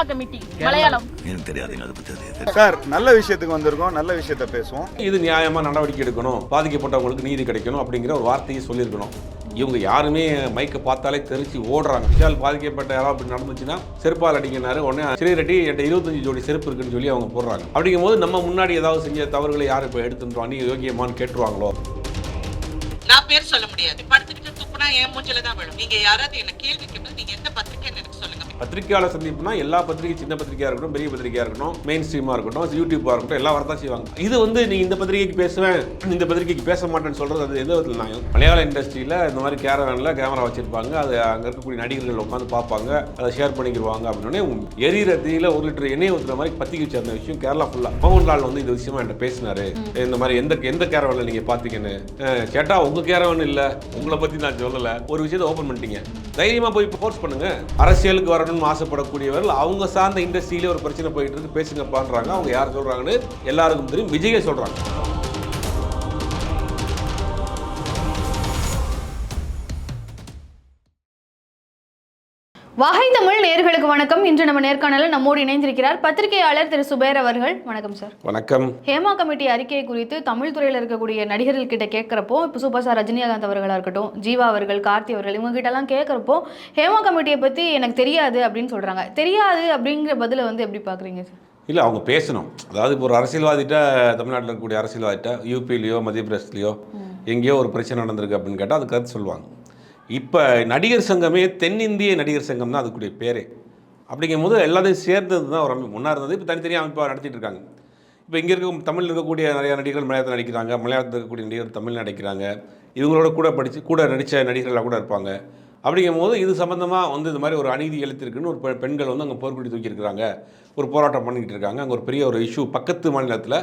Hema committee Malayalam. எனக்கு தெரியாதுங்க அதை அது சார் நல்ல விஷயத்துக்கு வந்திருக்கோம் நல்ல விஷயத்த பேசுவோம். இது நியாயமாக நடவடிக்கை எடுக்கணும் பாதிக்கப்பட்டவங்களுக்கு நீதி கிடைக்கணும் அப்படிங்கிற ஒரு வார்த்தையை சொல்லியிருக்கணும். இவங்க யாருமே மைக்கை பார்த்தாலே தெரிச்சு ஓடுறாங்க. விஷால் பாதிக்கப்பட்ட யாராவது அப்படி நடந்துச்சுன்னா செருப்பால் அடிக்கினாரு உடனே சரி ரெட்டி என்கிட்ட இருபத்தஞ்சு ஜோடி செருப்பு இருக்குன்னு சொல்லி அவங்க போடுறாங்க. அப்படிங்கும்போது நம்ம முன்னாடி ஏதாவது செஞ்ச தவறுகளை யார் இப்போ எடுத்துட்டோம்? நீ யோகியமான்னு கேட்டுருவாங்களோ? நான் பேர் சொல்ல முடியாது. படுத்துக்கிட்டு துப்புனா என் மூஞ்சில தான் விழும். நீங்க யாராவது என்ன கேள்வி கேட்பது நீங்க எந்த பத்திரிக்கைன்னு பத்திரிகையாளர் சந்திப்புனா எல்லா பத்திரிகை சின்ன பத்திரிக்கையாக இருக்கட்டும் பெரிய பத்திரிகையாக இருக்கட்டும் மெயின் ஸ்ட்ரீமாக இருக்கட்டும் யூடியூப்பாக இருக்கட்டும் எல்லாம் வரதான் செய்வாங்க. இது வந்து நீ இந்த பத்திரிகைக்கு பேசுவேன் இந்த பத்திரிகைக்கு பேச மாட்டேன்னு சொல்கிறது அது எந்த விதத்தில் நியாயம்? மலையாள இண்டஸ்ட்ரியில் இந்த மாதிரி கேரவேனில் கேமரா வச்சிருப்பாங்க அது அங்கே இருக்கக்கூடிய நடிகர்கள் உட்காந்து பார்ப்பாங்க அதை ஷேர் பண்ணிக்கிடுவாங்க அப்படின்னே எரியிற தீயில ஒரு லிட்டர் எண்ணெய் ஊற்றுற மாதிரி பத்திரிக்கை சேர்ந்த விஷயம் கேரளா ஃபுல்லாக மோகன்லால் வந்து இந்த விஷயமா என்கிட்ட பேசினாரு. இந்த மாதிரி எந்த எந்த கேரவனில் நீங்கள் பார்த்தீங்கன்னு கேட்டால் கேட்டா உங்கள் கேரவன் இல்லை உங்களை பற்றி நான் சொல்லலை. ஒரு விஷயத்தை ஓப்பன் பண்ணிட்டீங்க. தைரியமாக போய் ஃபோர்ஸ் பண்ணுங்க. அரசியலுக்கு வரணும். வரணும்னு ஆசைப்படக்கூடியவர்கள் அவங்க சார்ந்த இண்டஸ்ட்ரியிலே ஒரு பிரச்சனை போயிட்டு இருக்கு பேசுங்கப்பான்றாங்க. அவங்க யார் சொல்கிறாங்கன்னு எல்லாருக்கும் தெரியும். விஜயை சொல்கிறாங்க வகை தமிழ் நேயர்களுக்கு வணக்கம். இன்று நம்ம நேர்காணலில் நம்மோடு இணைந்திருக்கிறார் பத்திரிகையாளர் திரு சுபேர் அவர்கள். வணக்கம் சார். வணக்கம். ஹேமா கமிட்டி அறிக்கை குறித்து தமிழ் துறையில் இருக்கக்கூடிய நடிகர்கள் கிட்ட கேட்குறப்போ இப்போ சூப்பர் ஸ்டார் ரஜினிகாந்த் அவர்களாக இருக்கட்டும் ஜீவா அவர்கள் கார்த்தி அவர்கள் இவங்க கிட்ட எல்லாம் கேட்குறப்போ ஹேமா கமிட்டியை பற்றி எனக்கு தெரியாது அப்படின்னு சொல்றாங்க. தெரியாது அப்படிங்கிற பதிலை வந்து எப்படி பார்க்குறீங்க சார்? இல்லை அவங்க பேசணும். அதாவது இப்போ ஒரு அரசியல்வாதிட்ட தமிழ்நாட்டில் இருக்கக்கூடிய அரசியல்வாதிட்ட யூபிலேயோ மத்திய பிரதேசத்துலையோ எங்கேயோ ஒரு பிரச்சனை நடந்திருக்கு அப்படின்னு கேட்டால் அது கருத்து சொல்லுவாங்க. இப்போ நடிகர் சங்கமே தென்னிந்திய நடிகர் சங்கம் தான் அதுக்குடைய பேரே. அப்படிங்கும்போது எல்லாத்தையும் சேர்ந்தது தான் ஒரு அமைப்பு. முன்னாக இருந்தது இப்போ தனித்தனியாக அமைப்பாக நடத்திட்டு இருக்காங்க. இப்போ இங்கே இருக்க தமிழில் இருக்கக்கூடிய நிறையா நடிகர்கள் மலையாளத்தில் நடிக்கிறாங்க மலையாளத்தில் இருக்கக்கூடிய நடிகர்கள் தமிழ் நடிக்கிறாங்க. இவங்களோட கூட படித்து கூட நடித்த நடிகர்களாக கூட இருப்பாங்க. அப்படிங்கும்போது இது சம்மந்தமாக வந்து இந்த மாதிரி ஒரு அநீதி எழுத்திருக்குன்னு ஒரு பெண்கள் வந்து அங்கே போர்க்குடி தூக்கியிருக்கிறாங்க ஒரு போராட்டம் பண்ணிக்கிட்டு இருக்காங்க. அங்கே ஒரு பெரிய ஒரு இஷ்யூ பக்கத்து மாநிலத்தில்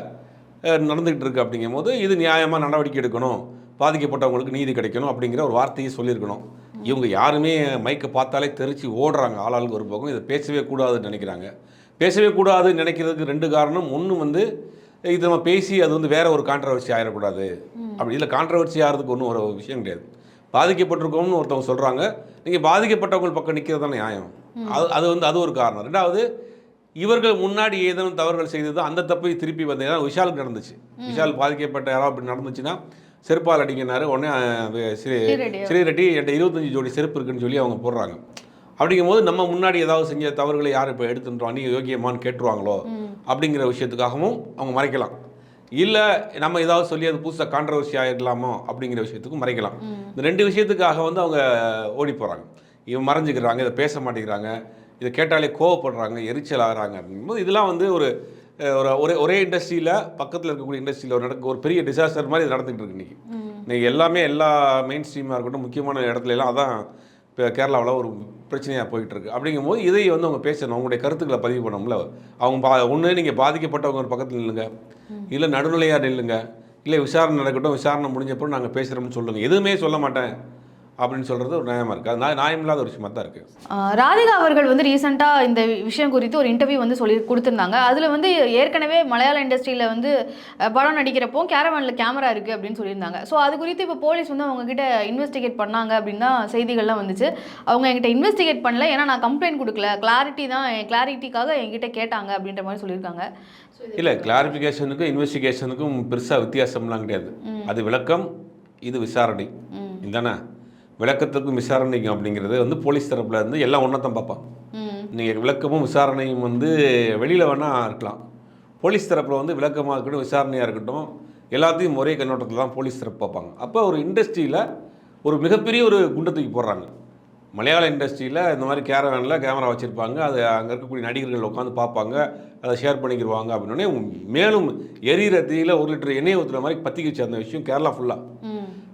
நடந்துக்கிட்டு இருக்கு அப்படிங்கும்போது இது நியாயமாக நடவடிக்கை எடுக்கணும். பாதிக்கப்பட்டவங்களுக்கு நீதி கிடைக்கணும் அப்படிங்கிற ஒரு வார்த்தையை சொல்லியிருக்கணும். இவங்க யாருமே மைக்கை பார்த்தாலே தெரிச்சு ஓடுறாங்க. ஆளாளுக்கு ஒரு பக்கம். இதை பேசவே கூடாதுன்னு நினைக்கிறாங்க. பேசவே கூடாதுன்னு நினைக்கிறதுக்கு ரெண்டு காரணம். ஒன்று வந்து இது நம்ம பேசி அது வந்து வேற ஒரு கான்ட்ரவர்சி ஆயிடக்கூடாது. அப்படி இல்லை கான்ட்ரவர்சி ஆகிறதுக்கு ஒன்றும் ஒரு விஷயம் கிடையாது. பாதிக்கப்பட்டிருக்கோம்னு ஒருத்தவங்க சொல்கிறாங்க நீங்கள் பாதிக்கப்பட்டவங்க பக்கம் நிற்கிறது தானே நியாயம். அது அது வந்து அது ஒரு காரணம். ரெண்டாவது இவர்கள் முன்னாடி ஏதேனும் தவறுகள் செய்தது அந்த தப்பை திருப்பி வந்து ஏன்னா விஷாலுக்கு நடந்துச்சு. விஷால் பாதிக்கப்பட்ட யாராவது அப்படி நடந்துச்சுன்னா செருப்பால் அடிங்கினாரு உடனே அஹ், ஸ்ரீ ஸ்ரீரெட்டி. என்கிட்ட இருபத்தஞ்சு ஜோடி செருப்பு இருக்குன்னு சொல்லி அவங்க போடுறாங்க. அப்படிங்கும்போது நம்ம முன்னாடி ஏதாவது செஞ்ச தவறுகளை யார் இப்போ எடுத்துட்டோம் நீ யோகியமான்னு கேட்டுருவாங்களோ? அப்படிங்கிற விஷயத்துக்காகவும் அவங்க மறைக்கலாம். இல்லை நம்ம ஏதாவது சொல்லி அது புதுசாக கான்ட்ரவர்சி ஆகிடலாமோ அப்படிங்கிற விஷயத்துக்கும் மறைக்கலாம். இந்த ரெண்டு விஷயத்துக்காக வந்து அவங்க ஓடி போகிறாங்க இவன் மறைஞ்சிக்கிறாங்க இதை பேச மாட்டேங்கிறாங்க இதை கேட்டாலே கோவப்படுறாங்க எரிச்சல் ஆகிறாங்க. அப்படிங்கும்போது இதெல்லாம் வந்து ஒரு ஒரு ஒரே ஒரே இண்டஸ்ட்ரியில் பக்கத்தில் இருக்கக்கூடிய இண்டஸ்ட்ரியில் ஒரு நடக்க ஒரு பெரிய டிசாஸ்டர் மாதிரி இது நடந்துகிட்டு இருக்கு இன்றைக்கி இன்னைக்கு எல்லாமே எல்லா மெயின் ஸ்ட்ரீமாக இருக்கட்டும் முக்கியமான இடத்துல எல்லாம் அதான் இப்போ கேரளாவில் ஒரு பிரச்சனையாக போயிட்டு இருக்கு. அப்படிங்கும்போது இதை வந்து அவங்க பேசணும். அவங்களுடைய கருத்துக்களை பதிவு பண்ணணும்ல. அவங்க பா ஒன்று நீங்கள் பாதிக்கப்பட்டவங்க ஒரு பக்கத்தில் நில்லுங்க. இல்லை நடுநிலையாக நில்லுங்க. இல்லை விசாரணை நடக்கட்டும் விசாரணை முடிஞ்சப்போ நாங்கள் பேசுகிறோம்னு சொல்லுங்கள் எதுவுமே சொல்ல மாட்டேன். அப்படின்னு சொல்கிறது ஒரு நியாயமாக இருக்குது அது நியா- நியாயம் இல்லாத ஒரு விஷயமா தான் இருக்குது ராதிகா அவர்கள் வந்து ரீசெண்டாக இந்த விஷயம் குறித்து ஒரு இன்டர்வியூ வந்து சொல்லி கொடுத்துருந்தாங்க. அதில் வந்து ஏற்கனவே மலையாள இண்டஸ்ட்ரியில் வந்து படம் நடிக்கிறப்போ கேரவானில் கேமரா இருக்குது அப்படின்னு சொல்லியிருந்தாங்க. ஸோ அது குறித்து இப்போ போலீஸ் வந்து அவங்க கிட்ட இன்வெஸ்டிகேட் பண்ணாங்க அப்படின்னு தான் செய்திகள்லாம் வந்துச்சு. அவங்க என்கிட்ட இன்வெஸ்டிகேட் பண்ணல. ஏன்னா நான் கம்ப்ளைண்ட் கொடுக்கல. கிளாரிட்டி தான் கிளாரிட்டிக்காக என்கிட்ட கேட்டாங்க அப்படின்ற மாதிரி சொல்லியிருக்காங்க. இல்லை கிளாரிஃபிகேஷனுக்கும் இன்வெஸ்டிகேஷனுக்கும் பெருசாக வித்தியாசம்லாம் கிடையாது. அது விளக்கம் இது விசாரணை. இதுதானே விளக்கத்துக்கும் விசாரணைக்கும் அப்படிங்கிறது வந்து போலீஸ் தரப்புல இருந்து எல்லாம் ஒன்றா பார்ப்பான் ம். நீங்கள் விளக்கமும் விசாரணையும் வந்து வெளியில் வேணால் இருக்கலாம். போலீஸ் தரப்பில் வந்து விளக்கமாக இருக்கட்டும் விசாரணையாக இருக்கட்டும் எல்லாத்தையும் ஒரே கண்ணோட்டத்தில் தான் போலீஸ் தரப்பு பார்ப்பாங்க. அப்போ ஒரு இண்டஸ்ட்ரியில் ஒரு மிகப்பெரிய ஒரு குண்டை தூக்கி போடுறாங்க. மலையாள இண்டஸ்ட்ரியில் இந்த மாதிரி கேரவேனில் கேமரா வச்சுருப்பாங்க. அது அங்கே இருக்கக்கூடிய நடிகர்கள் உட்காந்து பார்ப்பாங்க. அதை ஷேர் பண்ணிக்கிடுவாங்க அப்படின்னே மேலும் எரியிற தீயில ஒரு லிட்டர் எண்ணெய் ஊற்றுற மாதிரி பற்றிக்கு வச்ச அந்த விஷயம் கேரளா ஃபுல்லாக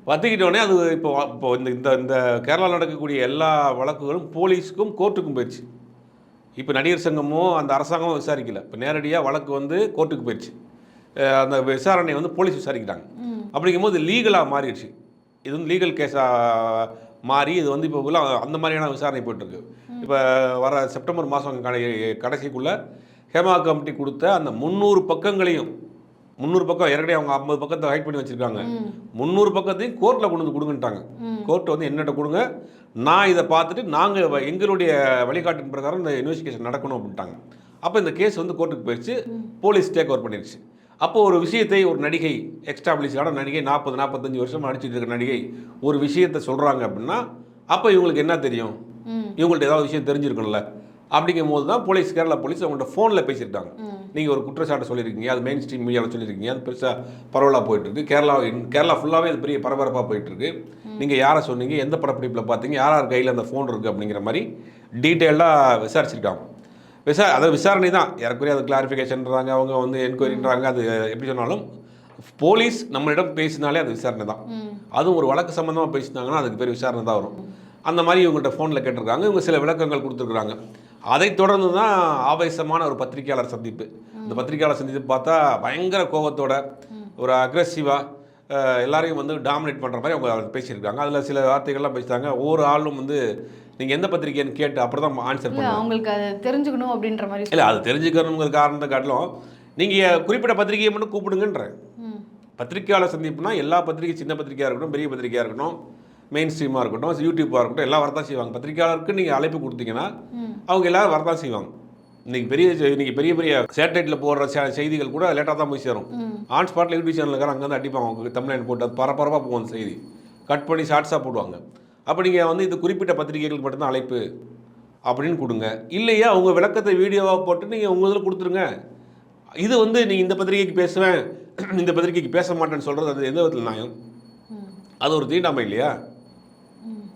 ம் பற்றிக்கிட்டோடனே அது இப்போ இப்போ இந்த இந்த இந்த கேரளாவில் நடக்கக்கூடிய எல்லா வழக்குகளும் போலீஸுக்கும் கோர்ட்டுக்கும் போயிடுச்சு இப்போ நடிகர் சங்கமும் அந்த அரசாங்கமும் விசாரிக்கல. இப்போ நேரடியாக வழக்கு வந்து கோர்ட்டுக்கு போயிடுச்சு அந்த விசாரணையை வந்து போலீஸ் விசாரிக்கிறாங்க. அப்படிங்கும்போது லீகலாக மாறிடுச்சு. இது வந்து லீகல் கேஸாக மாறி இது வந்து இப்போ அந்த மாதிரியான விசாரணை போயிட்டுருக்கு. இப்போ வர செப்டம்பர் மாதம் கடைசிக்குள்ளே ஹேமா கமிட்டி கொடுத்த அந்த முந்நூறு பக்கங்களையும் முந்நூறு பக்கம் ஏற்கனவே அவங்க ஐம்பது பக்கத்தை ஹைட் பண்ணி வச்சிருக்காங்க. முந்நூறு பக்கத்தையும் கோர்ட்டில் கொண்டு வந்து கொடுங்கன்ட்டாங்க. கோர்ட் வந்து என்னட்ட கொடுங்க? நான் இதை பார்த்துட்டு நாங்கள் எங்களுடைய வழிகாட்டின் பிரகாரம் இந்த இன்வெஸ்டிகேஷன் நடக்கணும் அப்படின்ட்டாங்க. அப்போ இந்த கேஸ் வந்து கோர்ட்டுக்கு போயிடுச்சு போலீஸ் டேக் ஓவர் பண்ணிருச்சு. அப்போ ஒரு விஷயத்தை ஒரு நடிகை எக்ஸ்டாப்ளிஷான நடிகை நாற்பது நாற்பத்தஞ்சு வருஷம் நடிச்சிட்டு இருக்கிற நடிகை ஒரு விஷயத்தை சொல்கிறாங்க அப்படின்னா அப்போ இவங்களுக்கு என்ன தெரியும்? இவங்கள்ட்ட ஏதாவது விஷயம் தெரிஞ்சிருக்கணும்ல அப்படிங்கும் போது தான் போலீஸ் கேரளா போலீஸ் அவங்கள்ட்ட ஃபோனில் பேசியிருக்காங்க. நீங்கள் ஒரு குற்றச்சாட்டு சொல்லியிருக்கீங்க அது மெயின் ஸ்ட்ரீம் மீடியாவில் சொல்லியிருக்கீங்க அது பெருசாக பரவலாக போயிட்டுருக்கு. கேரளா கேரளா ஃபுல்லாகவே அது பெரிய பரபரப்பாக போயிட்டுருக்கு. நீங்கள் யாரை சொன்னீங்க எந்த படப்பிடிப்பில் பார்த்தீங்க யார் யார் கையில் அந்த ஃபோன் இருக்குது அப்படிங்கிற மாதிரி டீட்டெயிலாக விசாரிச்சிருக்காங்க. விசா அதாவது விசாரணை தான் ஏறக்குறைய அது கிளாரிஃபிகேஷன்றாங்க அவங்க வந்து என்கொயரின்றாங்க அது எப்படி சொன்னாலும் போலீஸ் நம்மளிடம் பேசினாலே அது விசாரணை தான் அதுவும் ஒரு வழக்கு சம்மந்தமாக பேசினாங்கன்னா அதுக்கு பேர் விசாரணை தான் வரும். அந்த மாதிரி இவங்கள்ட்ட ஃபோனில் கேட்டிருக்காங்க இவங்க சில விளக்கங்கள் கொடுத்துருக்குறாங்க. அதைத் தொடர்ந்து தான் ஆவேசமான ஒரு பத்திரிகையாளர் சந்திப்பு. இந்த பத்திரிகையாளர் சந்திப்பு பார்த்தா பயங்கர கோபத்தோட ஒரு அக்ரெசிவாக எல்லாரையும் வந்து டாமினேட் பண்ணுற மாதிரி அவங்க பேசியிருக்காங்க. அதில் சில வார்த்தைகள்லாம் பேசிட்டாங்க. ஒவ்வொரு ஆளும் வந்து நீங்கள் எந்த பத்திரிக்கைன்னு கேட்டு அப்புறம் தான் ஆன்சர் இல்ல பண்ணுவாங்க அவங்களுக்கு அது தெரிஞ்சுக்கணும் அப்படின்ற மாதிரி இல்லை அது தெரிஞ்சுக்கணுங்கிற காரணத்தை காட்டிலும் நீங்கள் குறிப்பிட்ட பத்திரிகையை மட்டும் கூப்பிடுங்கன்றேன் ம். பத்திரிக்கையாளர் சந்திப்புனா எல்லா பத்திரிகை சின்ன பத்திரிக்கையாக இருக்கட்டும் பெரிய பத்திரிக்கையாக இருக்கட்டும் மெயின் ஸ்ட்ரீமாக இருக்கட்டும் யூடியூப்பாக இருக்கட்டும் எல்லாம் வரதான் செய்வாங்க. பத்திரிக்கையாளருக்கு நீங்கள் அழைப்பு கொடுத்தீங்கன்னா அவங்க எல்லாரும் வரதான் செய்வாங்க. இன்னைக்கு பெரிய இன்னைக்கு பெரிய பெரிய சேட்டலைட்டில் போடுற செ- செய்திகள் கூட லேட்டாக தான் போய் சேரும். ஆன் ஸ்பாட்டில் யூடியூப் சேனலுக்கார அங்கே வந்து அடிப்பாங்க. அவங்க தமிழ்நாடு போட்டு அது பரபரப்பாக போகும் செய்தி. கட் பண்ணி ஷார்ட்ஸாக போடுவாங்க. அப்போ நீங்கள் வந்து இது குறிப்பிட்ட பத்திரிகைகளுக்கு மட்டும்தான் அழைப்பு அப்படின்னு கொடுங்க. இல்லையா அவங்க விளக்கத்தை வீடியோவாக போட்டு நீங்கள் உங்கள் இதில் கொடுத்துருங்க. இது வந்து நீ இந்த பத்திரிகைக்கு பேசுவேன் இந்த பத்திரிகைக்கு பேச மாட்டேன்னு சொல்கிறது அது எந்த விதத்தில் நியாயம்? அது ஒரு தீண்டாமை இல்லையா?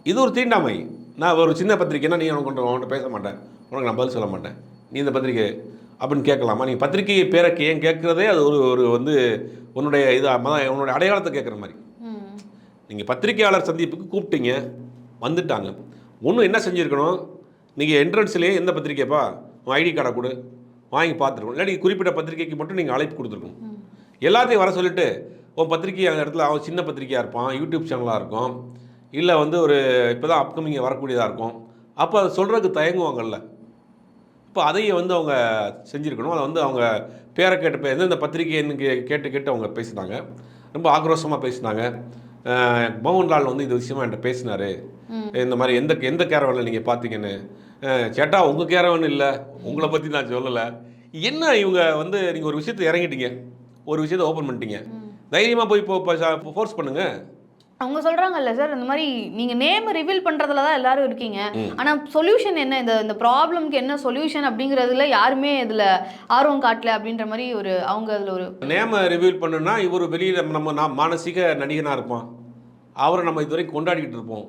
இது ஒரு தீண்டாமை. நான் ஒரு சின்ன பத்திரிக்கைனா நீ உனக்கு கொண்டு உன்கிட்ட பேச மாட்டேன். உனக்கு நான் பதில் சொல்ல மாட்டேன். நீ இந்த பத்திரிக்கை அப்படின்னு கேட்கலாமா? நீ பத்திரிகையை பேரை ஏன் கேட்குறதே அது ஒரு ஒரு வந்து உன்னுடைய இது உன்னுடைய அடையாளத்தை கேட்குற மாதிரி. நீங்கள் பத்திரிகையாளர் சந்திப்புக்கு கூப்பிட்டீங்க வந்துட்டாங்க. ஒன்றும் என்ன செஞ்சுருக்கணும்? நீங்கள் என்ட்ரன்ஸ்லேயே எந்த பத்திரிக்கைப்பா உன் ஐடி கார்டை கொடு. வாங்கி பார்த்துருக்கணும். இல்லாட்டி குறிப்பிட்ட பத்திரிக்கைக்கு மட்டும் நீங்கள் அழைப்பு கொடுத்துருக்கணும். எல்லாத்தையும் வர சொல்லிட்டு உன் பத்திரிக்கை அந்த இடத்துல அவன் சின்ன பத்திரிக்கையாக இருப்பான் யூடியூப் சேனலாக இருக்கும். இல்லை வந்து ஒரு இப்போ தான் அப்கமிங் வரக்கூடியதாக இருக்கும். அப்போ அதை சொல்கிறதுக்கு தயங்குவாங்கல்ல இப்போ அதையும் வந்து அவங்க செஞ்சுருக்கணும். அதை வந்து அவங்க பேரை கேட்டு எந்தெந்த பத்திரிகைன்னு கே கேட்டு கேட்டு அவங்க பேசினாங்க. ரொம்ப ஆக்ரோஷமாக பேசினாங்க. மோகன்லால் வந்து இது விஷயமா என்கிட்ட பேசினாரு. இந்த மாதிரி எந்த எந்த கேரவனில் நீங்கள் பார்த்தீங்கன்னு சேட்டா உங்கள் கேரவன் இல்லை. உங்களை பற்றி நான் சொல்லலை. என்ன இவங்க வந்து நீங்கள் ஒரு விஷயத்தை இறங்கிட்டீங்க? ஒரு விஷயத்தை ஓப்பன் பண்ணிட்டீங்க. தைரியமாக போய் இப்போ ஃபோர்ஸ் பண்ணுங்கள் அவங்க சொல்றாங்கல்ல சார் இந்த மாதிரி நீங்க நேம் ரிவீல் பண்றதுல தான் எல்லாரும் இருக்கீங்க. ஆனா சொல்யூஷன் என்ன? இந்த இந்த ப்ராப்ளம்க்கு என்ன சொல்யூஷன் அப்படிங்கறதுல யாருமே இதுல ஆர்வம் காட்டல அப்படின்ற மாதிரி ஒரு அவங்க அதுல ஒரு நேம ரிவீல் பண்ணுனா இவர் வெளியில் நம்ம நான் மானசீக நடிகனாக இருப்பான். அவரை நம்ம இதுவரைக்கும் கொண்டாடிக்கிட்டு இருப்போம்.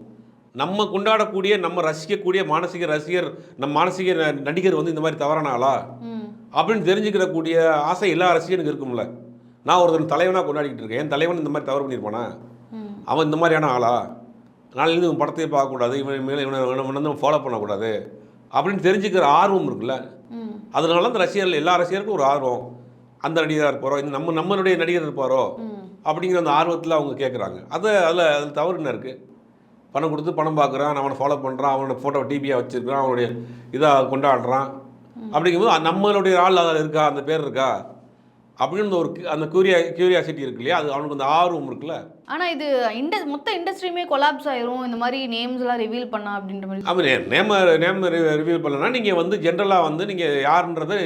நம்ம கொண்டாடக்கூடிய நம்ம ரசிக்கக்கூடிய மானசீக ரசிகர் நம்ம மானசீக நடிகர் வந்து இந்த மாதிரி தவறான ஆளா ம், அப்படின்னு தெரிஞ்சுக்கிற கூடிய ஆசை எல்லா ரசிகனுக்கு இருக்கும்ல. நான் ஒருத்தன் தலைவனாக கொண்டாடிக்கிட்டு இருக்கேன். என் தலைவன் இந்த மாதிரி தவறு பண்ணியிருப்பானா. அவன் இந்த மாதிரியான ஆளா? நாளையிலேருந்து இவன் படத்தையே பார்க்கக்கூடாது இவன் மேலே இவனை இவனை வந்து ஃபாலோ பண்ணக்கூடாது அப்படின்னு தெரிஞ்சுக்கிற ஆர்வம் இருக்குல்ல. அதனால அந்த ரசிகர்கள் எல்லா ரசிகருக்கும் ஒரு ஆர்வம். அந்த நடிகராக இருப்பாரோ இந்த நம்ம நம்மளுடைய நடிகர் இருப்பாரோ அப்படிங்கிற அந்த ஆர்வத்தில் அவங்க கேட்குறாங்க அது அதில் அதில் தவறு என்ன இருக்குது பணம் கொடுத்து பணம் பார்க்குறான் அவனை ஃபாலோ பண்ணுறான் அவனோட ஃபோட்டோ டிபியாக வச்சுருக்கான் அவனுடைய இதாக கொண்டாடுறான். அப்படிங்கும்போது நம்மளுடைய ஆள் அதில் இருக்கா? அந்த பேர் இருக்கா? அப்படின்னு ஒரு அந்த கியூரியா கியூரியாசிட்டி இருக்கு இல்லையா? அது அவனுக்கு அந்த ஆர்வம் இருக்குல்ல? ஆனா இது இண்ட மொத்த இண்டஸ்ட்ரியுமே கொலாப்ஸ் ஆயிரும். இந்த மாதிரி நேம்ஸ் எல்லாம் ரிவீல் பண்ணா அப்படின்ற மாதிரி அவன் நேம நேம் ரிவ்யூ பண்ணலன்னா நீங்கள் வந்து ஜென்ரலாக வந்து நீங்கள் யாருன்றதை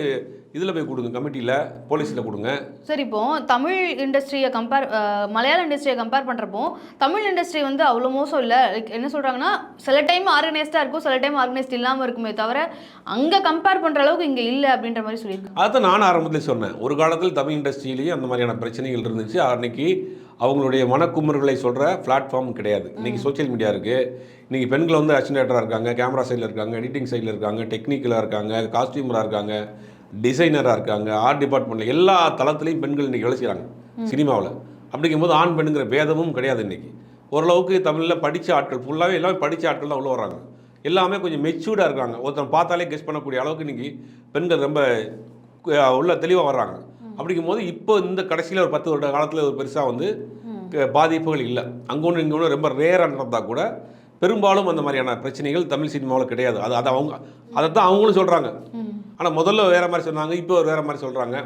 இதில் போய் கொடுங்க கமிட்டியில் போலீஸில் கொடுங்க. சரி இப்போ தமிழ் இண்டஸ்ட்ரியை கம்பேர் மலையாள இண்டஸ்ட்ரியை கம்பேர் பண்ணுறப்போ தமிழ் இண்டஸ்ட்ரி வந்து அவ்வளோ மோசம் இல்லை. என்ன சொல்கிறாங்கன்னா சில டைம் ஆர்கனைஸ்டாக இருக்கும் சில டைம் ஆர்கனைஸ்ட் இல்லாமல் இருக்குமே தவிர அங்கே கம்பேர் பண்ணுற அளவுக்கு இங்கே இல்லை அப்படின்ற மாதிரி சொல்லியிருக்காங்க. அதான் நானும் ஆரம்பத்தில் சொன்னேன். ஒரு காலத்தில் தமிழ் இண்டஸ்ட்ரியிலேயே அந்த மாதிரியான பிரச்சனைகள் இருந்துச்சு. அன்னைக்கு அவங்களுடைய மனக்குமுறுகளை சொல்கிற பிளாட்ஃபார்ம் கிடையாது. இன்றைக்கி சோஷியல் மீடியா இருக்குது இன்றைக்கி பெண்கள் வந்து அசினேட்டராக இருக்காங்க கேமரா சைடில் இருக்காங்க எடிட்டிங் சைடில் இருக்காங்க டெக்னிக்கலாக இருக்காங்க காஸ்டியூமராக இருக்காங்க. டிசைனராக இருக்காங்க ஆர்ட் டிபார்ட்மெண்ட்டில் எல்லா தளத்துலையும் பெண்கள் இன்றைக்கி வேலை செய்கிறாங்க சினிமாவில். அப்படிங்கும்போது ஆண் பெண்ணுங்கிற பேதமும் கிடையாது இன்றைக்கி ஓரளவுக்கு தமிழில் படித்த ஆட்கள் ஃபுல்லாகவே எல்லாமே படித்த ஆட்கள் தான் உள்ள வராங்க எல்லாமே கொஞ்சம் மெச்சூர்டாக இருக்காங்க. ஒருத்தன் பார்த்தாலே கெஸ் பண்ணக்கூடிய அளவுக்கு இன்றைக்கி பெண்கள் ரொம்ப உள்ள தெளிவாக வர்றாங்க. அப்படிங்கும்போது இப்போ இந்த கடைசியில் ஒரு பத்து வருட காலத்தில் ஒரு பெருசாக வந்து பாதிப்புகள் இல்லை. அங்கே ஒன்று இங்கே ஒன்று ரொம்ப ரேராக நடந்தால் கூட பெரும்பாலும் அந்த மாதிரியான பிரச்சனைகள் தமிழ் சினிமாவில் கிடையாது. அது அது அவங்க அதை தான் அவங்களும் சொல்கிறாங்க ஆனால் முதல்ல வேறு மாதிரி சொன்னாங்க இப்போ வேறு மாதிரி சொல்கிறாங்க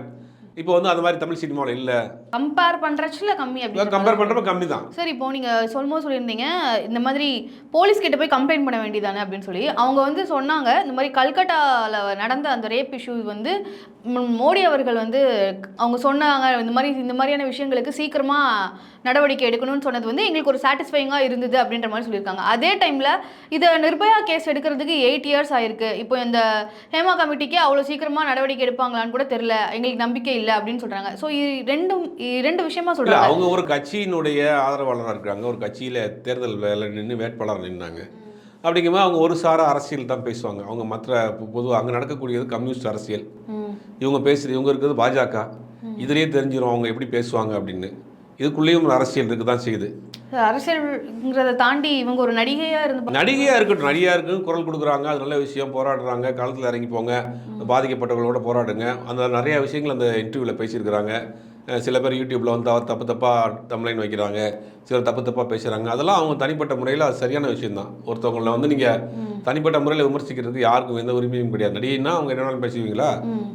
இப்போ வந்து அந்த மாதிரி தமிழ் சினிமாவில் இல்லை. கம்பேர் பண்றச்சுல கம்மி அப்படி கம்பேர் பண்ணுறப்ப கம்மி தான் சார் இப்போ நீங்க சொல்லும்போது சொல்லியிருந்தீங்க இந்த மாதிரி போலீஸ் கிட்ட போய் கம்ப்ளைண்ட் பண்ண வேண்டியதானே அப்படின்னு சொல்லி. அவங்க வந்து சொன்னாங்க இந்த மாதிரி கல்கட்டால நடந்த அந்த ரேப் இஷ்யூ வந்து மோடி அவர்கள் வந்து அவங்க சொன்னாங்க இந்த மாதிரி இந்த மாதிரியான விஷயங்களுக்கு சீக்கிரமா நடவடிக்கை எடுக்கணும்னு சொன்னது வந்து எங்களுக்கு ஒரு சாட்டிஸ்ஃபைங்கா இருந்தது அப்படின்ற மாதிரி சொல்லியிருக்காங்க. அதே டைம்ல இதை நிர்பயா கேஸ் எடுக்கிறதுக்கு எயிட் இயர்ஸ் ஆயிருக்கு. இப்போ இந்த ஹேமா கமிட்டிக்கு அவ்வளோ சீக்கிரமா நடவடிக்கை எடுப்பாங்களான்னு கூட தெரியல. எங்களுக்கு நம்பிக்கை இல்லை. அப்படின்னு சொல்றாங்க. ஸோ ரெண்டும் ரெண்டு விஷயமா இல்லை சொல்றாங்க. அவங்க ஒரு கட்சியினுடைய ஆதரவாளராக இருக்கிறாங்க ஒரு கட்சியில் தேர்தல் வேலை நின்று வேட்பாளர் நின்னாங்க. அப்படிங்கும்போது அவங்க ஒரு சார அரசியல் தான் பேசுவாங்க. அவங்க மற்ற பொதுவாக அங்கே நடக்கக்கூடியது கம்யூனிஸ்ட் அரசியல். இவங்க பேசுறது இவங்க இருக்கிறது பாஜக. இதுலேயே தெரிஞ்சிடும் அவங்க எப்படி பேசுவாங்க அப்படின்னு. இதுக்குள்ளேயும் ஒரு அரசியல் இருக்க தான் செய்யுது அரசியல்ங்கிறத தாண்டி இவங்க ஒரு நடிகையா இருந்து நடிகையாக இருக்கட்டும் நடிகையாக இருக்குன்னு குரல் கொடுக்குறாங்க அது நல்ல விஷயம் போராடுறாங்க களத்தில் இறங்கி போங்க பாதிக்கப்பட்டவர்களோட போராடுங்க. அந்த நிறைய விஷயங்கள் அந்த இன்டர்வியூவில் பேசியிருக்கிறாங்க. சில பேர் யூடியூப்பில் வந்து தப்பு தப்பாக தம்லைன் வைக்கிறாங்க சிலர் தப்பு தப்பாக பேசுகிறாங்க அதெல்லாம் அவங்க தனிப்பட்ட முறையில் அது சரியான விஷயம்தான். ஒருத்தவங்களை வந்து நீங்கள் தனிப்பட்ட முறையில் விமர்சிக்கிறதுக்கு யாருக்கும் எந்த உரிமையும் கிடையாது. நடிகைன்னா அவங்க என்ன பேசுவீங்களா?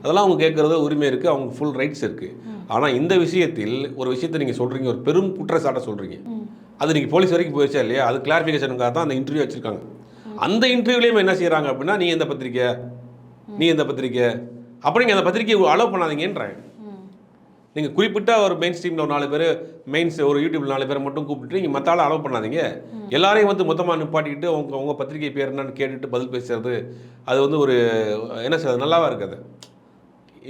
அதெல்லாம் அவங்க கேட்குறது உரிமை இருக்குது அவங்க ஃபுல் ரைட்ஸ் இருக்குது ஆனால் இந்த விஷயத்தில் ஒரு விஷயத்தை நீங்கள் சொல்கிறீங்க ஒரு பெரும் குற்றச்சாட்டை சொல்கிறீங்க அது நீங்கள் போலீஸ் வரைக்கும் போயிடுச்சா இல்லையா? அது கிளாரிஃபிகேஷனுக்காக தான் அந்த இன்டர்வியூ வச்சுருக்காங்க. அந்த இன்டர்வியூலேயும் என்ன செய்கிறாங்க அப்படின்னா நீ எந்த பத்திரிக்கை? நீ எந்த பத்திரிக்கை? அப்படி நீங்கள் அந்த பத்திரிக்கையை அலோவ் பண்ணாதீங்கன்றேன் நீங்கள் குறிப்பிட்ட ஒரு மெயின் ஸ்ட்ரீமில் ஒரு நாலு பேர் மெயின்ஸ் ஒரு யூடியூப்ல நாலு பேரை மட்டும் கூப்பிட்டு நீங்கள் மற்ற ஆளை அலோவ் பண்ணாதீங்க. எல்லாரையும் வந்து மொத்தமாக நிப்பாட்டிக்கிட்டு அவங்க அவங்க பத்திரிகை பேர் என்னன்னு கேட்டுட்டு பதில் பேசுறது அது வந்து ஒரு என்ன சொல்றது நல்லாவா இருக்காது.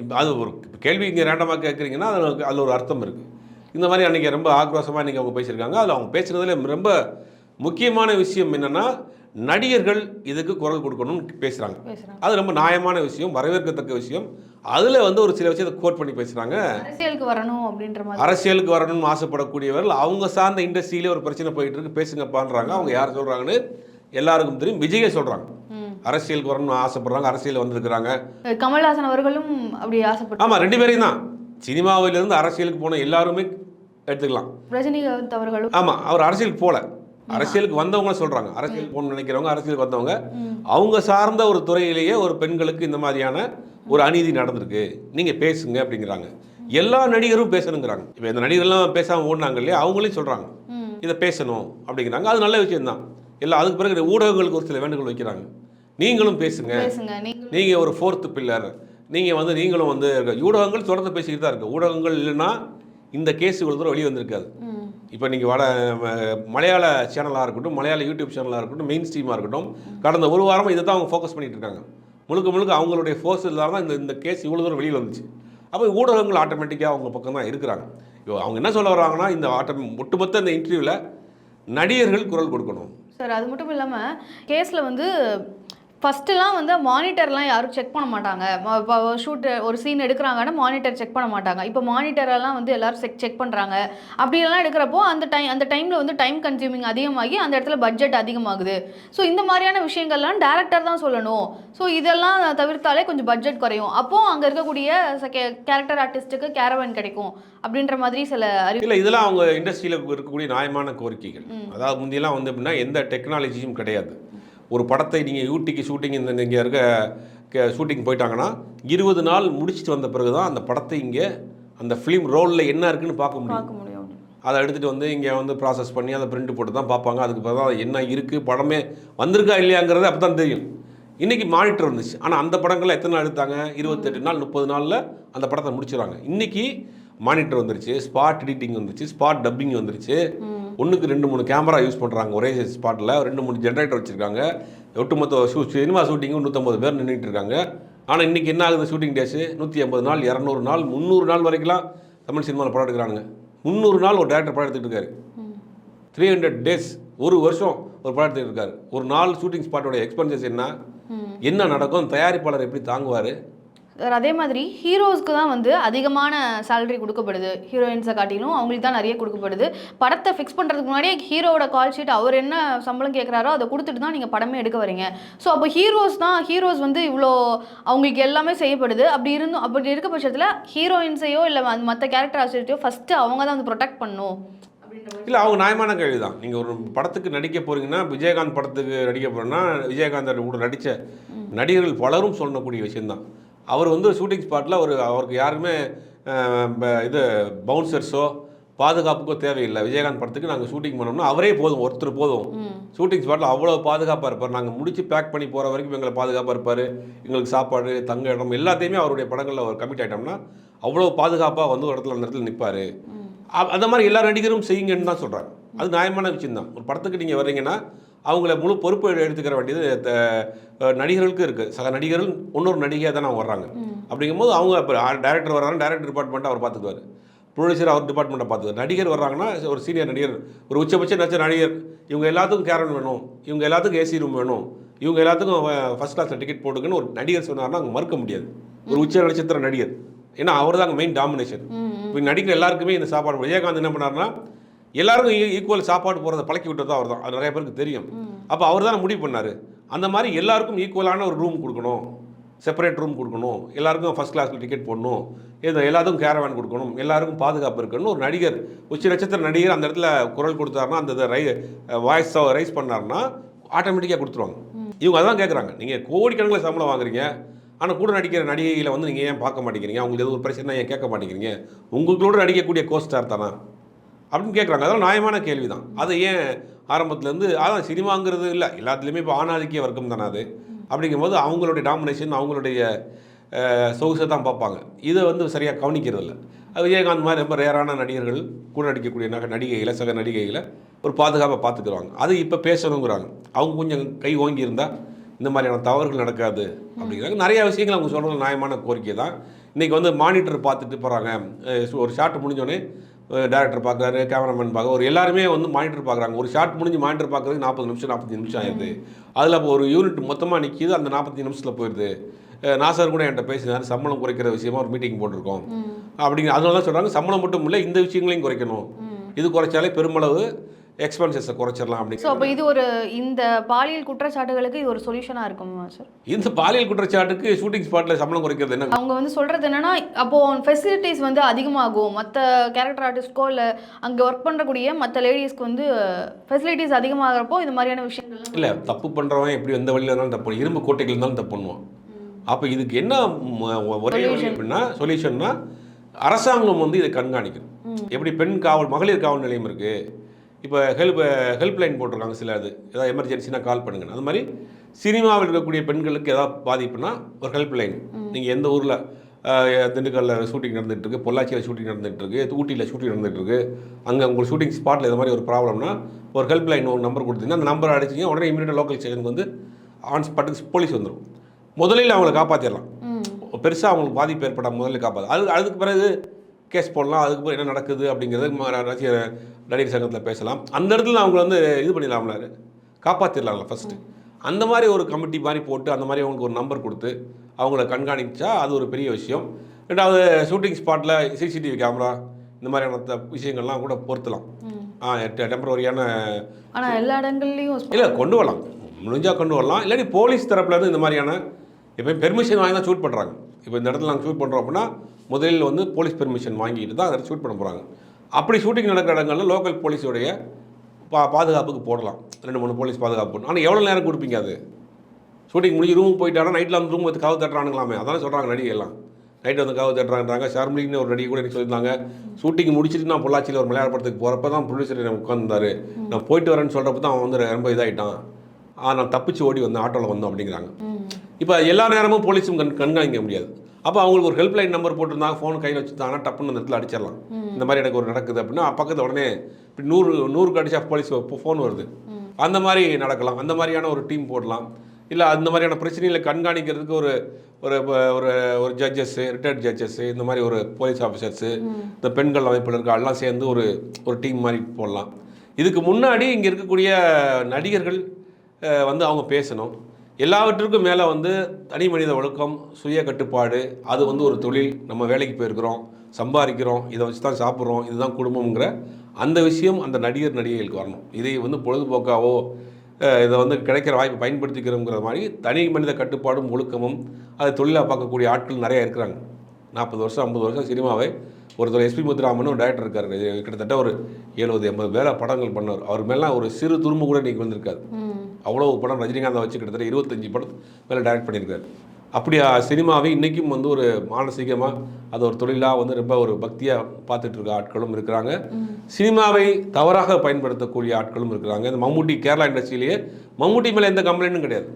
இப்போ அது ஒரு கேள்வி இங்கே ரேண்டமாக கேட்குறீங்கன்னா அது அதில் ஒரு அர்த்தம் இருக்குது இந்த மாதிரி அன்றைக்கி ரொம்ப ஆக்ரோஷமாக இன்றைக்கி அவங்க பேசியிருக்காங்க. அதில் அவங்க பேசுகிறதுல ரொம்ப முக்கியமான விஷயம் என்னென்னா நடிகர்கள் இதுக்கு குரல் கொடுக்கணும்னு பேசுகிறாங்க அது ரொம்ப நியாயமான விஷயம் வரவேற்கத்தக்க விஷயம். அதில் வந்து ஒரு சில விஷயத்தை கோட் பண்ணி பேசுகிறாங்க அரசியலுக்கு வரணும் அப்படின்ற மாதிரி. அரசியலுக்கு வரணும்னு ஆசைப்படக்கூடியவர்கள் அவங்க சார்ந்த இண்டஸ்ட்ரியிலே ஒரு பிரச்சனை போயிட்டு இருக்கு பேசுங்கப்பான்றாங்க. அவங்க யார் சொல்கிறாங்கன்னு எல்லாருக்கும் தெரியும். விஜயே சொல்கிறாங்க. அரசியலுக்கு வரணும்னு ஆசைப்படுறாங்க அரசியல் வந்திருக்கிறாங்க. கமல்ஹாசன் அவர்களும் அப்படி ஆசைப்பட்டு ஆமாம் ரெண்டு பேரையும் தான். சினிமாவிலிருந்து அரசியலுக்கு போன எல்லாருமே எடுத்துக்கலாம். ரஜினிகாந்த் அவர்களும். ஆமாம் அவர் அரசியலுக்கு போகல அரசியலுக்கு வந்தவங்க சொல்கிறாங்க அரசியல் போகணும்னு நினைக்கிறவங்க அரசியலுக்கு வந்தவங்க. அவங்க சார்ந்த ஒரு துறையிலேயே ஒரு பெண்களுக்கு இந்த மாதிரியான ஒரு அநீதி நடந்திருக்கு. நீங்கள் பேசுங்க அப்படிங்கிறாங்க. எல்லா நடிகரும் பேசணுங்கிறாங்க. இப்போ இந்த நடிகர்லாம் பேசாமல் ஓடினாங்க இல்லையா? அவங்களையும் சொல்கிறாங்க ம். இதை பேசணும் அப்படிங்கிறாங்க. அது நல்ல விஷயம்தான். எல்லாம் அதுக்கு பிறகு ஊடகங்களுக்கு ஒரு சில வேண்டுகோள் வைக்கிறாங்க. நீங்களும் பேசுங்க. நீங்க நீங்கள் ஒரு ஃபோர்த்து பில்லர் நீங்கள் வந்து நீங்களும் வந்து ஊடகங்கள் தொடர்ந்து பேசிக்கிட்டு தான் இருக்கு. ஊடகங்கள் இல்லைன்னா இந்த கேஸ் இவ்வளோ தூரம் வெளியே வந்திருக்காது. இப்போ நீங்கள் வட மலையாள சேனலாக இருக்கட்டும் மலையாள யூடியூப் சேனலாக இருக்கட்டும் மெயின் ஸ்ட்ரீமாக இருக்கட்டும் கடந்த ஒரு வாரமாக இதை தான் அவங்க ஃபோக்கஸ் பண்ணிகிட்டு இருக்காங்க. முழுக்க முழுக்க அவங்களுடைய ஃபோர்ஸ் இல்லாமல் தான் இந்த இந்த கேஸ் இவ்வளோ தூரம் வெளியில் வந்துச்சு. அப்போ ஊடகங்கள் ஆட்டோமேட்டிக்காக அவங்க பக்கம் தான் இருக்கிறாங்க. இப்போ அவங்க என்ன சொல்ல வர்றாங்கன்னா இந்த ஆட்டம் ஒட்டுமொத்த இந்த இன்டர்வியூவில் நடிகர்கள் குரல் கொடுக்கணும். சார் அது மட்டும் இல்லாமல் கேஸில் வந்து ஃபஸ்ட்டுலாம் வந்து மானிட்டர்லாம் யாரும் செக் பண்ண மாட்டாங்க. இப்போ ஷூட் ஒரு சீன் எடுக்கிறாங்கன்னா மானிட்டர் செக் பண்ண மாட்டாங்க. இப்போ மானிட்டரெல்லாம் வந்து எல்லாரும் செக் செக் பண்ணுறாங்க அப்படியெல்லாம் எடுக்கிறப்போ அந்த டைம் அந்த டைமில் வந்து டைம் கன்சியூமிங் அதிகமாகி அந்த இடத்துல பட்ஜெட் அதிகமாகுது. ஸோ இந்த மாதிரியான விஷயங்கள்லாம் டேரக்டர் தான் சொல்லணும். ஸோ இதெல்லாம் தவிர்த்தாலே கொஞ்சம் பட்ஜெட் குறையும். அப்போது அங்கே இருக்கக்கூடிய கேரக்டர் ஆர்டிஸ்ட்டுக்கு கேரவன் கிடைக்கும் அப்படின்ற மாதிரி சில அறிவு இல்லை இதெல்லாம் அவங்க இண்டஸ்ட்ரியில் இருக்கக்கூடிய நியாயமான கோரிக்கைகள். அதாவது முந்தியெல்லாம் வந்து எப்படின்னா எந்த டெக்னாலஜியும் கிடையாது. ஒரு படத்தை நீங்கள் யூடிக்கு ஷூட்டிங் இந்த இங்கே இருக்க ஷூட்டிங் போயிட்டாங்கன்னா இருபது நாள் முடிச்சுட்டு வந்த பிறகு தான் அந்த படத்தை இங்கே அந்த ஃபிலிம் ரோலில் என்ன இருக்குன்னு பார்க்க முடியும். அதை எடுத்துகிட்டு வந்து இங்கே வந்து ப்ராசஸ் பண்ணி அதை பிரிண்ட் போட்டு தான் பார்ப்பாங்க. அதுக்கு பிறகு தான் என்ன இருக்குது படமே வந்திருக்கா இல்லையாங்கிறது அப்போ தான் தெரியும். இன்றைக்கி மானிட்டர் வந்துச்சு. ஆனால் அந்த படங்கள்லாம் எத்தனை நாள் எடுத்தாங்க? இருபத்தெட்டு நாள் முப்பது நாளில் அந்த படத்தை முடிச்சிடுறாங்க. இன்றைக்கி மானிட்டர் வந்துருச்சு ஸ்பாட் எடிட்டிங் வந்துருச்சு ஸ்பாட் டப்பிங் வந்துருச்சு. ஒன்றுக்கு ரெண்டு மூணு கேமரா யூஸ் பண்ணுறாங்க ஒரே ஸ்பாட்டில் ரெண்டு மூணு ஜென்ரேட்டர் வச்சுருக்காங்க. ஒட்டுமொத்த ஷூ சினிமா ஷூட்டிங்கும் நூற்றம்பது பேர் நின்றுட்டு இருக்காங்க. ஆனால் இன்றைக்கி என்ன ஆகுது ஷூட்டிங் டேஸு நூற்றி ஐம்பது நாள் இரநூறு நாள் முந்நூறு நாள் வரைக்கும்லாம் தமிழ் சினிமாவில் படம் எடுக்கிறானுங்க. முந்நூறு நாள் ஒரு டேரக்டர் படம் எடுத்துகிட்டு இருக்காரு. த்ரீ ஹண்ட்ரட் டேஸ் ஒரு வருஷம் ஒரு படம் எடுத்துட்டு இருக்காரு. ஒரு நாள் ஷூட்டிங் ஸ்பாட்டோட எக்ஸ்பென்சஸ் என்ன? என்ன நடக்கும்? தயாரிப்பாளர் எப்படி தாங்குவார்? அதே மாதிரி ஹீரோஸ்க்கு தான் வந்து அதிகமான salary கொடுக்கப்படுது. ஹீரோயின்ஸை காட்டிலும் அவங்களுக்கு தான் நிறைய கொடுக்கப்படுது. படத்தை ஃபிக்ஸ் பண்ணுறதுக்கு முன்னாடியே ஹீரோவோட கால் ஷீட் அவர் என்ன சம்பளம் கேட்குறாரோ அதை கொடுத்துட்டு தான் நீங்கள் படமே எடுக்க வரீங்க. ஸோ அப்போ ஹீரோஸ் தான் ஹீரோஸ் வந்து இவ்வளோ அவங்களுக்கு எல்லாமே செய்யப்படுது. அப்படி இருந்தும் அப்படி இருக்க பட்சத்தில் ஹீரோயின்ஸையோ இல்லை மற்ற கேரக்டர் ஆசிரியத்தையோ ஃபஸ்ட்டு அவங்க தான் வந்து ப்ரொடெக்ட் பண்ணும். இல்லை அவங்க நியாயமான கேள்வி தான். நீங்கள் ஒரு படத்துக்கு நடிக்க போகிறீங்கன்னா விஜயகாந்த் படத்துக்கு நடிக்க போகிறோன்னா விஜயகாந்த் கூட நடித்த நடிகர்கள் பலரும் சொல்லக்கூடிய விஷயம்தான். அவர் வந்து ஷூட்டிங் ஸ்பாட்டில் ஒரு அவருக்கு யாருமே இது பவுன்சர்ஸோ பாதுகாப்புக்கோ தேவையில்லை. விஜயகாந்த் படத்துக்கு நாங்கள் ஷூட்டிங் பண்ணோம்னா அவரே போதும் ஒருத்தர் போதும். ஷூட்டிங் ஸ்பாட்டில் அவ்வளோ பாதுகாப்பாக இருப்பார். நாங்கள் முடிச்சு பேக் பண்ணி போகிற வரைக்கும் எங்களை பாதுகாப்பாக இருப்பார். எங்களுக்கு சாப்பாடு தங்க இடம் எல்லாத்தையுமே அவருடைய படங்களில் அவர் கமிட் ஆகிட்டோம்னா அவ்வளோ பாதுகாப்பாக வந்து ஒரு இடத்துல அந்த இடத்துல நிற்பார் அந்த மாதிரி எல்லா நடிகரும் செய்யுங்கன்னு தான் சொல்கிறாங்க அது நியாயமான விஷயம் தான் ஒரு படத்துக்கு நீங்கள் வர்றீங்கன்னா அவங்கள முழு பொறுப்பு எடுத்துக்கிற வேண்டியது நடிகர்களுக்கு இருக்குது சக நடிகர்கள் இன்னொரு நடிகையாக தானே வர்றாங்க. அப்படிங்கும்போது அவங்க இப்போ டேரக்டர் வர்றாங்க டேரக்டர் டிபார்ட்மெண்ட்டை அவர் பார்த்துக்குவார் ப்ரொடியூசர் அவர் டிபார்ட்மெண்ட்டை பார்த்துக்குவார் நடிகர் வர்றாங்கன்னா ஒரு சீனியர் நடிகர் ஒரு உச்சபட்ச நடிச்ச நடிகர் இவங்க எல்லாத்துக்கும் கேரன் வேணும். இவங்க எல்லாத்துக்கும் ஏசி ரூம் வேணும். இவங்க எல்லாத்துக்கும் ஃபஸ்ட் கிளாஸில் டிக்கெட் போட்டுக்குன்னு ஒரு நடிகர் சொன்னார்னா அவங்க மறுக்க முடியாது. ஒரு உச்ச நட்சத்திர நடிகர். ஏன்னா அவர் தாங்க மெயின் டாமினேஷன் இப்போ நடிக்கிற எல்லாருக்குமே இந்த சாப்பாடு விஜயகாந்த் என்ன பண்ணாருன்னா எல்லாருக்கும் ஈக்குவல் சாப்பாடு போகிறத பழக்கி விட்டது அவர் தான் அது நிறைய பேருக்கு தெரியும். அப்போ அவர் தான் முடிவு பண்ணார். அந்த மாதிரி எல்லாருக்கும் ஈக்குவலான ஒரு ரூம் கொடுக்கணும். செப்பரேட் ரூம் கொடுக்கணும். எல்லாருக்கும் ஃபஸ்ட் கிளாஸில் டிக்கெட் போடணும். இது எல்லாத்துக்கும் கேரவேன் கொடுக்கணும். எல்லாருக்கும் பாதுகாப்பு இருக்கணும் ஒரு நடிகர் உச்ச நட்சத்திர நடிகர் அந்த இடத்துல குரல் கொடுத்தாருன்னா அந்த இதை ரை வாய்ஸ் ரைஸ் பண்ணாருன்னா ஆட்டோமேட்டிக்காக கொடுத்துருவாங்க. இவங்க அதான் கேட்குறாங்க நீங்கள் கோடிக்கணக்கில் சம்பளம் வாங்குறீங்க. ஆனால் கூட நடிக்கிற நடிகைகளை வந்து நீங்கள் ஏன் பார்க்க மாட்டேங்கிறீங்க? அவங்களுக்கு எதுவும் ஒரு பிரச்சனை ஏன் கேட்க மாட்டேங்கிறீங்க? உங்களோட நடிக்கக்கூடிய கோஸ்டார் தானா? அப்படின்னு கேட்குறாங்க அதெல்லாம் நியாயமான கேள்வி தான் அதை ஏன் ஆரம்பத்துலேருந்து அதான் சினிமாங்கிறது இல்லை. எல்லாத்துலேயுமே இப்போ ஆணாதிக்கிய வர்க்கம் தானே அது. அப்படிங்கும்போது அவங்களுடைய டாமினேஷன் அவங்களுடைய சொகுசை தான் பார்ப்பாங்க. இதை வந்து சரியாக கவனிக்கிறது இல்லை. அது விஜயகாந்த் மாதிரி ரொம்ப ரேரான நடிகர்கள் கூட நடிக்கக்கூடிய நக நடிகைகளை சக நடிகைகளை ஒரு பாதுகாப்பாக பார்த்துக்குறாங்க அது இப்போ பேசணுங்கிறாங்க. அவங்க கொஞ்சம் கை ஓங்கி இருந்தால் இந்த மாதிரியான தவறுகள் நடக்காது அப்படிங்கிறாங்க. நிறைய விஷயங்கள் அவங்க சொல்கிறது நியாயமான கோரிக்கை தான் இன்றைக்கி வந்து மானிட்டர் பார்த்துட்டு போகிறாங்க ஒரு ஷாட் முடிஞ்சோடனே டேரக்டர் பார்க்குறாரு கேமராமேன் பார்க்க ஒரு எல்லாருமே வந்து மானிட்டர் பார்க்குறாங்க. ஒரு ஷாட் முடிஞ்சு மானிட்டர் பார்க்குறதுக்கு நாற்பது நிமிஷம் நாற்பத்தி நிமிஷம் ஆயிடுது அதில் அப்போ ஒரு யூனிட் மொத்தமாக நிற்கிது அந்த நாற்பத்தி நிமிஷத்தில் போயிடுது நாசர் கூட என்கிட்ட பேசினார் சம்பளம் குறைக்கிற விஷயமா ஒரு மீட்டிங் போட்டிருக்கோம். அப்படிங்கிற அதனால தான் சொல்கிறாங்க சம்பளம் மட்டும் இல்லை இந்த விஷயங்களையும் குறைக்கணும். இது குறைச்சாலே பெருமளவு எக்ஸ்பென்சஸை குறைச்சிடலாம் ஸோ அப்போ இது ஒரு இந்த பாலியல் குற்றச்சாட்டுகளுக்கு இது ஒரு சொல்யூஷனாக இருக்குமா சார் இந்த பாலியல் குற்றச்சாட்டுக்கு ஷூட்டிங் ஸ்பாட்டில் சம்பளம் குறைக்கிறது என்ன அவங்க வந்து சொல்றது என்னன்னா அப்போ ஃபெசிலிட்டிஸ் வந்து அதிகமாகும். மற்ற கேரக்டர் ஆர்டிஸ்ட்க்கோ இல்லை அங்கே ஒர்க் பண்ணக்கூடிய மற்ற லேடிஸ்க்கு வந்து ஃபெசிலிட்டிஸ் அதிகமாகிறப்போ இந்த மாதிரியான விஷயங்கள் இல்லை தப்பு பண்ணுறவன் எப்படி எந்த வழியில் இருந்தாலும் தப்பு. இரும்பு கோட்டைகள் இருந்தாலும் தப்பு பண்ணுவான். அப்போ இதுக்கு என்ன ஒரே அப்படின்னா சொல்யூஷன்னா அரசாங்கம் வந்து இதை கண்காணிக்கும் எப்படி பெண் காவல் மகளிர் காவல் நிலையம் இருக்குது இப்போ ஹெல்ப் ஹெல்ப் லைன் போட்டிருக்காங்க சில இது. ஏதாவது எமர்ஜென்சினா கால் பண்ணுங்க அது மாதிரி சினிமாவில் இருக்கக்கூடிய பெண்களுக்கு ஏதாவது பாதிப்புனா ஒரு ஹெல்ப் லைன் நீங்கள் எந்த ஊரில் திண்டுக்கல்லில் ஷூட்டிங் நடந்துட்டு இருக்கு பொள்ளாச்சியில் ஷூட்டிங் நடந்துட்டு இருக்கு ஊட்டியில் ஷூட்டிங் நடந்துட்டு இருக்கு அங்கே உங்கள் ஷூட்டிங் ஸ்பாட்டில் இது மாதிரி ஒரு ப்ராப்ளம்னா ஒரு ஹெல்ப் லைன் ஒரு நம்பர் கொடுத்தீங்கன்னா அந்த நம்பர் அடிச்சிங்க உடனே இமீடியட் லோக்கல் ஸ்டேஷனுக்கு வந்து ஆன் ஸ்பாட்டுக்கு போலீஸ் வந்துடும் முதலில் அவங்கள காப்பாற்றிடலாம் பெருசாக அவங்களுக்கு பாதிப்பு ஏற்படாம முதல்ல காப்பாற்று அது அதுக்கு பிறகு கேஸ் போடலாம் அதுக்கு பிறகு என்ன நடக்குது அப்படிங்கிறது ரசிகர் நடிகர் சங்கத்தில் பேசலாம். அந்த இடத்துல அவங்கள வந்து இது பண்ணிடலாம்ல காப்பாற்றிடலாம்ல ஃபஸ்ட்டு அந்த மாதிரி ஒரு கமிட்டி மாதிரி போட்டு அந்த மாதிரி அவங்களுக்கு ஒரு நம்பர் கொடுத்து அவங்கள கண்காணிச்சா அது ஒரு பெரிய விஷயம். ரெண்டாவது ஷூட்டிங் ஸ்பாட்டில் சிசிடிவி கேமரா இந்த மாதிரியான விஷயங்கள்லாம் கூட பொருத்தலாம். டெம்பரரியான ஆனா எல்லா இடங்கள்லையும் இல்லை கொண்டு வரலாம். முடிஞ்சால் கொண்டு வரலாம். இல்லாட்டி போலீஸ் தரப்புல இருந்து இந்த மாதிரியான இப்போ பெர்மிஷன் வாங்கி தான் ஷூட் பண்ணுறாங்க இப்போ இந்த இடத்துல நாங்கள் ஷூட் பண்ணுறோம் அப்படின்னா முதலில் வந்து போலீஸ் பெர்மிஷன் வாங்கிட்டு தான் அதை ஷூட் பண்ண போகிறாங்க அப்படி ஷூட்டிங் நடக்கிற இடங்கள்ல லோக்கல் போலீஸோடைய பா பாதுகாப்புக்கு போடலாம். ரெண்டு மூணு போலீஸ் பாதுகாப்பு போடணும். ஆனால் எவ்வளோ நேரம் கொடுப்பீங்க அது? ஷூட்டிங் முடிஞ்சு ரூம் போயிட்டானா நைட்டில் அந்த ரூம் வந்து காவு தட்டுறானுங்களாமே. அதான் சொல்கிறாங்க நடிகை எல்லாம். நைட்டு வந்து காவு தட்டுறாங்கன்றாங்க. ஷர்மிலின்னு ஒரு நடிகை கூட எனக்கு சொல்லியிருந்தாங்க. ஷூட்டிங் முடிச்சுட்டு நான் பொள்ளாச்சியில் ஒரு மலையாள படத்துக்கு போகிறப்ப தான் ப்ரொடியூசர் எனக்கு உட்காந்துருந்தாரு நான் போயிட்டு வரேன்னு சொல்கிறப்ப தான் அவன் வந்து ரொம்ப இதாகிட்டான் ஆ நான் தப்பிச்சு ஓடி வந்தேன் ஆட்டோவில் வந்தோம் அப்படிங்கிறாங்க. இப்போ எல்லா நேரமும் போலீஸும் கண் கண்காணிக்க முடியாது. அப்போ அவங்களுக்கு ஒரு ஹெல்ப்லைன் நம்பர் போட்டிருந்தாங்க ஃபோன் கையில் வச்சுருந்தாங்கன்னா டப்புன்னு அந்த இடத்துல அடிச்சிடலாம். இந்த மாதிரி எனக்கு ஒரு நடக்குது அப்படின்னா பக்கத்தில் உடனே இப்படி நூறு நூறுக்கு அடிச்சா போலீஸ் ஃபோன் வருது. அந்த மாதிரி நடக்கலாம். அந்த மாதிரியான ஒரு டீம் போடலாம். இல்லை அந்த மாதிரியான பிரச்சனைகளை கண்காணிக்கிறதுக்கு ஒரு ஒரு ஒரு ஒரு ஜட்ஜஸ்ஸு ரிட்டையர்ட் ஜட்ஜஸ்ஸு இந்த மாதிரி ஒரு போலீஸ் ஆஃபீஸர்ஸு இந்த பெண்கள் அமைப்பில் இருக்க எல்லாம் சேர்ந்து ஒரு ஒரு டீம் மாதிரி போடலாம். இதுக்கு முன்னாடி இங்கே இருக்கக்கூடிய நடிகர்கள் வந்து அவங்க பேசணும். எல்லாவற்றுக்கும் மேலே வந்து தனி மனித ஒழுக்கம் சுய கட்டுப்பாடு அது வந்து ஒரு தொழில். நம்ம வேலைக்கு போயிருக்கிறோம் சம்பாதிக்கிறோம் இதை வச்சு தான் சாப்பிட்றோம் இதுதான் குடும்பம்ங்கிற அந்த விஷயம் அந்த நடிகர் நடிகைகளுக்கு வரணும். இதை வந்து பொழுதுபோக்காவோ இதை வந்து கிடைக்கிற வாய்ப்பை பயன்படுத்திக்கிறோங்கிற மாதிரி தனி மனித கட்டுப்பாடும் ஒழுக்கமும் அது தொழிலாக பார்க்கக்கூடிய ஆட்கள் நிறையா இருக்கிறாங்க. நாற்பது வருஷம் ஐம்பது வருஷம் சினிமாவை ஒருத்தர் எஸ்பி முத்துராமன் ஒரு டேரக்டர் கிட்டத்தட்ட ஒரு எழுபது எண்பது வேலை படங்கள் பண்ணவர் அவர் மேலாம் ஒரு சிறு துரும்பு கூட இன்றைக்கி வந்திருக்காரு. அவ்வளோ படம் ரஜினிகாந்தை வச்சு கிட்டத்தட்ட இருபத்தஞ்சி படம் மேலே டைரக்ட் பண்ணியிருக்காரு. அப்படி சினிமாவை இன்றைக்கும் வந்து ஒரு மானசீகமாக அது ஒரு தொழிலாக வந்து ரொம்ப ஒரு பக்தியாக பார்த்துட்டு இருக்க ஆட்களும் இருக்கிறாங்க. சினிமாவை தவறாக பயன்படுத்தக்கூடிய ஆட்களும் இருக்கிறாங்க. இந்த மம்முட்டி கேரளா இண்டஸ்ட்ரியிலேயே மம்முட்டி மேலே எந்த கம்ப்ளைண்ட்டும் கிடையாது.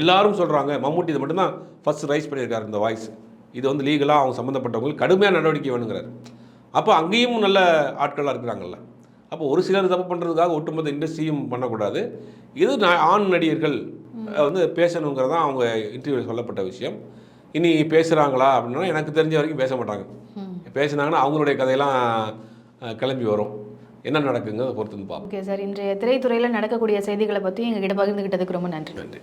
எல்லாரும் சொல்கிறாங்க மம்முட்டி இது மட்டும்தான் ஃபர்ஸ்ட் ரைஸ் பண்ணியிருக்காரு இந்த வாய்ஸ் இது வந்து லீகலாக அவங்க சம்மந்தப்பட்டவங்களுக்கு கடுமையாக நடவடிக்கை வேணுங்கிறார். அப்போ அங்கேயும் நல்ல ஆட்களாக இருக்கிறாங்கல்ல. அப்போ ஒரு சிலர் தப்பு பண்ணுறதுக்காக ஒட்டுமொத்த இண்டஸ்ட்ரியும் பண்ணக்கூடாது. இது ஆண் நடிகர்கள் வந்து பேசணுங்கிறதான் அவங்க இன்டர்வியூவில் சொல்லப்பட்ட விஷயம். இனி பேசுகிறாங்களா அப்படின்னா எனக்கு தெரிஞ்ச வரைக்கும் பேச மாட்டாங்க. பேசுனாங்கன்னா அவங்களுடைய கதையெல்லாம் கிளம்பி வரும். என்ன நடக்குங்கிறத பொறுத்து பார்ப்போம். ஓகே சார் இன்றைய திரைத்துறையில் நடக்கக்கூடிய செய்திகளை பற்றி எங்ககிட்ட பகிர்ந்துக்கிட்டதுக்கு ரொம்ப நன்றி. நன்றி.